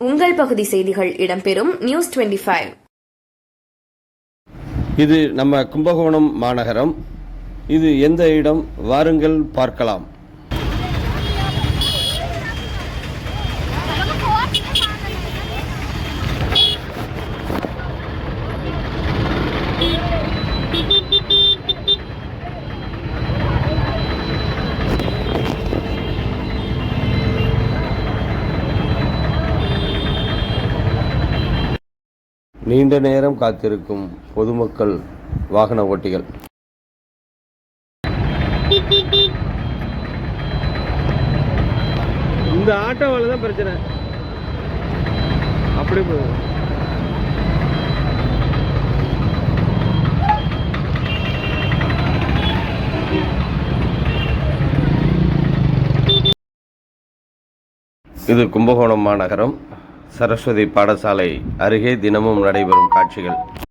உங்கள் பகுதி செய்திகள் இடம்பெறும் நியூஸ் 25 இது நம்ம கும்பகோணம் மாநகரம். இது எந்த இடம்? வாருங்கள் பார்க்கலாம். நீண்ட நேரம் காத்திருக்கும் பொதுமக்கள் வாகன ஓட்டிகள். இந்த ஆட்டோவால தான் பிரச்சனை. அப்படி போகுது. இது கும்பகோணம் மாநகரம். சரஸ்வதி பாடசாலை அருகே தினமும் நடைபெறும் காட்சிகள்.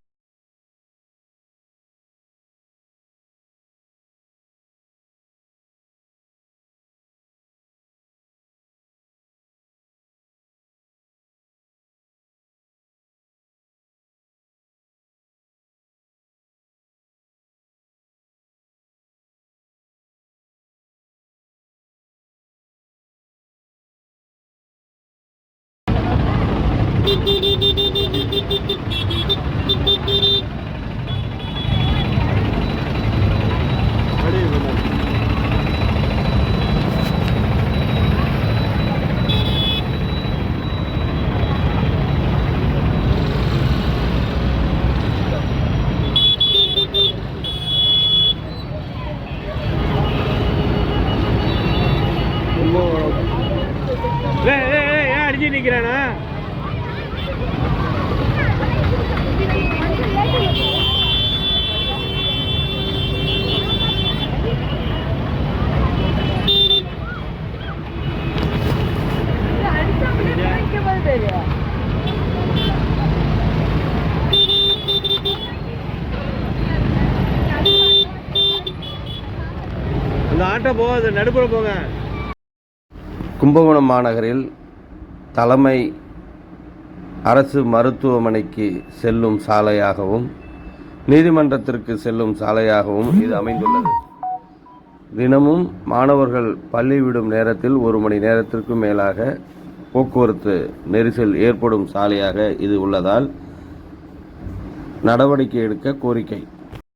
ஏய், ஏய், ஏன் அடிச்சு அந்த ஆட்டோ போகாது நடுப்புற போங்க. கும்பகோணம் மாநகரில் தலைமை அரசு மருத்துவமனைக்கு செல்லும் சாலையாகவும் நீதிமன்றத்திற்கு செல்லும் சாலையாகவும் இது அமைந்துள்ளது. தினமும் மாணவர்கள் பள்ளி விடும் நேரத்தில் ஒரு மணி நேரத்திற்கும் மேலாக போக்குவரத்து நெரிசல் ஏற்படும் சாலையாக இது உள்ளதால் நடவடிக்கை எடுக்க கோரிக்கை.